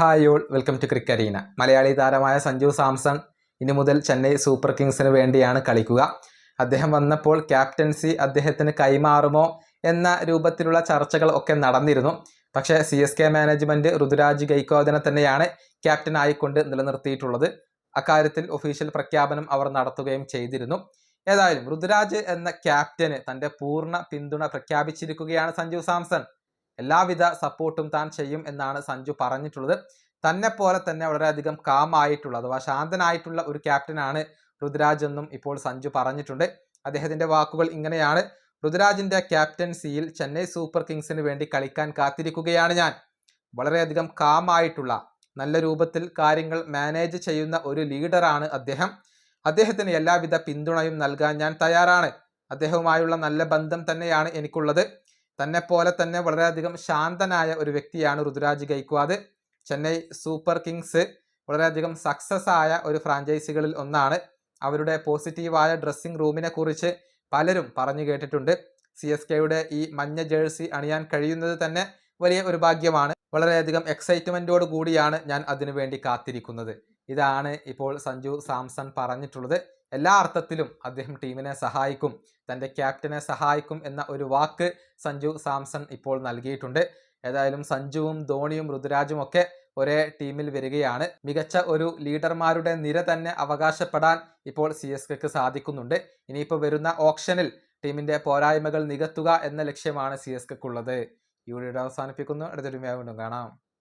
Hi all welcome to ക്രിക്കറീന മലയാളി താരമായ സഞ്ജു സാംസൺ ഇനി മുതൽ ചെന്നൈ സൂപ്പർ കിങ്സിന് വേണ്ടിയാണ് കളിക്കുക. അദ്ദേഹം വന്നപ്പോൾ ക്യാപ്റ്റൻസി അദ്ദേഹത്തിന് കൈമാറുമോ എന്ന രൂപത്തിലുള്ള ചർച്ചകൾ ഒക്കെ നടന്നിരുന്നു. പക്ഷേ C S K management Ruturaj ഗൈക്കോദനെ തന്നെയാണ് ക്യാപ്റ്റൻ ആയിക്കൊണ്ട് നിലനിർത്തിയിട്ടുള്ളത്. അക്കാര്യത്തിൽ ഒഫീഷ്യൽ പ്രഖ്യാപനം അവർ നടത്തുകയും ചെയ്തിരുന്നു. ഏതായാലും ഋതുരാജ് എന്ന ക്യാപ്റ്റന് തന്റെ പൂർണ പിന്തുണ പ്രഖ്യാപിച്ചിരിക്കുകയാണ് സഞ്ജു സാംസൺ. എല്ലാവിധ സപ്പോർട്ടും താൻ ചെയ്യും എന്നാണ് സഞ്ജു പറഞ്ഞിട്ടുള്ളത്. തന്നെ പോലെ തന്നെ വളരെയധികം കാമായിട്ടുള്ള അഥവാ ശാന്തനായിട്ടുള്ള ഒരു ക്യാപ്റ്റനാണ് ഋതുരാജ് എന്നും ഇപ്പോൾ സഞ്ജു പറഞ്ഞിട്ടുണ്ട്. അദ്ദേഹത്തിന്റെ വാക്കുകൾ ഇങ്ങനെയാണ്. ഋതുരാജിന്റെ ക്യാപ്റ്റൻസിയിൽ ചെന്നൈ സൂപ്പർ കിങ്സിന് വേണ്ടി കളിക്കാൻ കാത്തിരിക്കുകയാണ് ഞാൻ. വളരെയധികം കാമായിട്ടുള്ള നല്ല രൂപത്തിൽ കാര്യങ്ങൾ മാനേജ് ചെയ്യുന്ന ഒരു ലീഡറാണ് അദ്ദേഹം. അദ്ദേഹത്തിന് എല്ലാവിധ പിന്തുണയും നൽകാൻ ഞാൻ തയ്യാറാണ്. അദ്ദേഹവുമായുള്ള നല്ല ബന്ധം തന്നെയാണ് എനിക്കുള്ളത്. തന്നെ പോലെ തന്നെ വളരെയധികം ശാന്തനായ ഒരു വ്യക്തിയാണ് ഋതുരാജ് ഗൈക്വാദ്. ചെന്നൈ സൂപ്പർ കിങ്സ് വളരെയധികം സക്സസ് ആയ ഒരു ഫ്രാഞ്ചൈസികളിൽ ഒന്നാണ്. അവരുടെ പോസിറ്റീവായ ഡ്രസ്സിംഗ് റൂമിനെ കുറിച്ച് പലരും പറഞ്ഞു കേട്ടിട്ടുണ്ട്. സി എസ് കെയുടെ ഈ മഞ്ഞ ജേഴ്സി അണിയാൻ കഴിയുന്നത് തന്നെ വലിയ ഒരു ഭാഗ്യമാണ്. വളരെയധികം എക്സൈറ്റ്മെന്റോട് കൂടിയാണ് ഞാൻ അതിനുവേണ്ടി കാത്തിരിക്കുന്നത്. ഇതാണ് ഇപ്പോൾ സഞ്ജു സാംസൺ പറഞ്ഞിട്ടുള്ളത്. എല്ലാ അർത്ഥത്തിലും അദ്ദേഹം ടീമിനെ സഹായിക്കും തന്റെ ക്യാപ്റ്റനെ സഹായിക്കും എന്ന ഒരു വാക്ക് സഞ്ജു സാംസൺ ഇപ്പോൾ നൽകിയിട്ടുണ്ട്. ഏതായാലും സഞ്ജുവും ധോണിയും ഋതുരാജും ഒക്കെ ഒരേ ടീമിൽ വരികയാണ്. മികച്ച ഒരു ലീഡർമാരുടെ നിര തന്നെ അവകാശപ്പെടാൻ ഇപ്പോൾ സി എസ് കെക്ക് സാധിക്കുന്നുണ്ട്. ഇനിയിപ്പോൾ വരുന്ന ഓപ്ഷനിൽ ടീമിന്റെ പോരായ്മകൾ നികത്തുക എന്ന ലക്ഷ്യമാണ് സി എസ് കെക്കുള്ളത്. ഈ വീഡിയോ അവസാനിപ്പിക്കുന്നു. അടുത്തൊരു വീണ്ടും കാണാം.